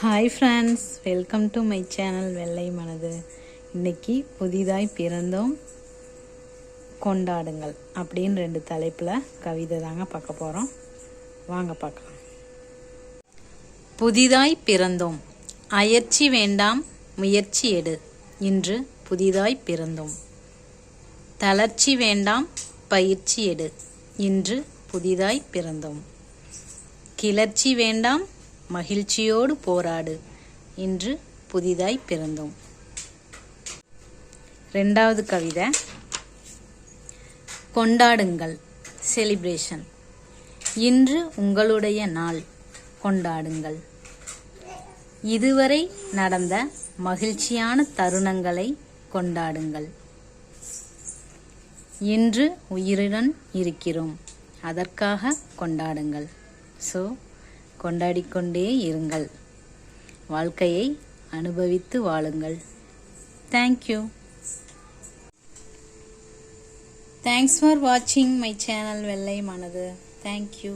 Hi friends welcome to my channel வெள்ளை மனது இன்னைக்கு புதிதாய் பிறந்தோம். கொண்டாடுங்கள் அப்படின்னு ரெண்டு தலைப்பில் கவிதை தாங்க பார்க்க போகிறோம் வாங்க பார்க்கலாம். புதிதாய் பிறந்தோம். அயற்சி வேண்டாம் முயற்சி எடு. இன்று புதிதாய் பிறந்தோம். தளர்ச்சி வேண்டாம் பயிற்சி எடு. இன்று புதிதாய் பிறந்தோம். கிளர்ச்சி வேண்டாம் மகிழ்ச்சியோடு போராடு. இன்று புதிதாய் பிறந்தோம். ரெண்டாவது கவிதை. கொண்டாடுங்கள். செலிப்ரேஷன் இன்று உங்களுடைய நாள். கொண்டாடுங்கள். இதுவரை நடந்த மகிழ்ச்சியான தருணங்களை கொண்டாடுங்கள். இன்று உயிருடன் இருக்கிறோம். அதற்காக கொண்டாடுங்கள். ஸோ கொண்டாடிக்கொண்டே இருங்கள். வாழ்க்கையை அனுபவித்து வாழுங்கள். தேங்க்யூ தேங்க்ஸ் ஃபார் வாட்சிங் மை சேனல் வெள்ளை மனது. Thank you